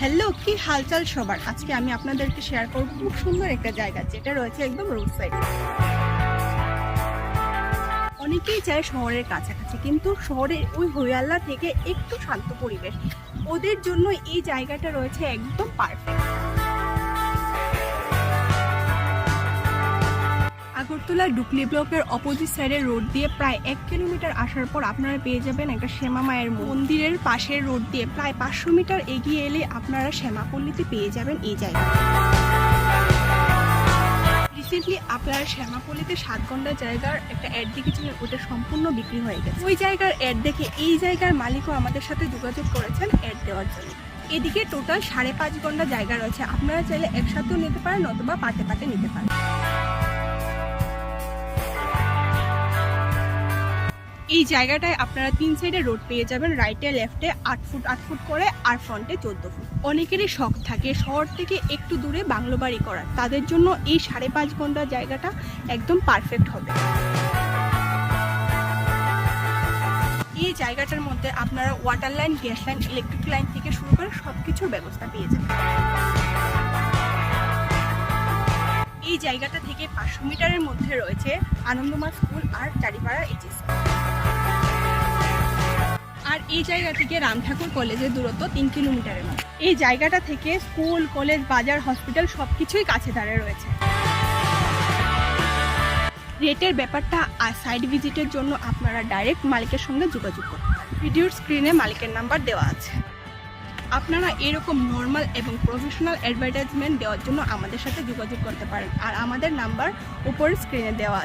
Hello, কি হালচাল সবার? আজকে আমি আপনাদেরকে শেয়ার করব খুব সুন্দর একটা জায়গা যেটা রয়েছে একদম রোড সাইড অনেকেই চায় শহরের কাছাকাছি, কিন্তু শহরের ওই হইয়াল্লা থেকে একটু শান্ত পরিবেশ। ওদের জন্য এই জায়গাটা রয়েছে একদম পারফেক্ট আগরতলা ডুকলি ব্লকের অপোজিট সাইডের রোড দিয়ে প্রায় এক কিলোমিটার আসার পর আপনারা পেয়ে যাবেন একটা শ্যামা মায়ের মন্দিরের পাশের রোড দিয়ে প্রায় পাঁচশো মিটার এগিয়ে এলে আপনারা শ্যামাপল্লীতে পেয়ে যাবেন এই জায়গা। রিসেন্টলি আপনারা শ্যামাপল্লীতে সাত ঘণ্টা জায়গার একটা অ্যাড দেখেছিলেন, ওটা সম্পূর্ণ বিক্রি হয়ে গেছে। ওই জায়গার অ্যাড দেখে এই জায়গার মালিকও আমাদের সাথে যোগাযোগ করেছেন অ্যাড দেওয়ার জন্য। এদিকে টোটাল সাড়ে পাঁচ ঘণ্টা জায়গা রয়েছে। আপনারা চাইলে একসাথেও নিতে পারেন অথবা পাটে পাটে নিতে পারেন। এই জায়গাটায় আপনারা তিন সাইডে রোড পেয়ে যাবেন রাইটে লেফটে আট ফুট আট ফুট করে আর ফ্রন্টে চোদ্দ ফুট। অনেকেরই শখ থাকে শহর থেকে একটু দূরে বাংলো বাড়ি করার। তাদের জন্য এই সাড়ে পাঁচ ঘণ্টা জায়গাটা একদম পারফেক্ট হবে। এই জায়গাটার মধ্যে আপনারা water line gas line electric line থেকে শুরু করে সব কিছুর ব্যবস্থা পেয়ে যাবেন। এই জায়গাটা থেকে পাঁচশো মিটারের মধ্যে রয়েছে আনন্দমা স্কুল আর চারিপাড়া এইচএস এই জায়গা থেকে রামঠাকুর কলেজের দূরত্ব তিন কিলোমিটারের মতো। এই জায়গাটা থেকে স্কুল, কলেজ, বাজার, হসপিটাল সব কিছুই কাছে দাঁড়িয়ে রয়েছে। রেটের ব্যাপারটা আর সাইড ভিজিটের জন্য আপনারা ডাইরেক্ট মালিকের সঙ্গে যোগাযোগ করতে পারেন। ভিডিওর স্ক্রিনে মালিকের নাম্বার দেওয়া আছে। আপনারা এরকম নর্মাল এবং প্রফেশনাল অ্যাডভার্টাইজমেন্ট দেওয়ার জন্য আমাদের সাথে যোগাযোগ করতে পারেন। আর আমাদের নাম্বার উপর স্ক্রিনে দেওয়া আছে।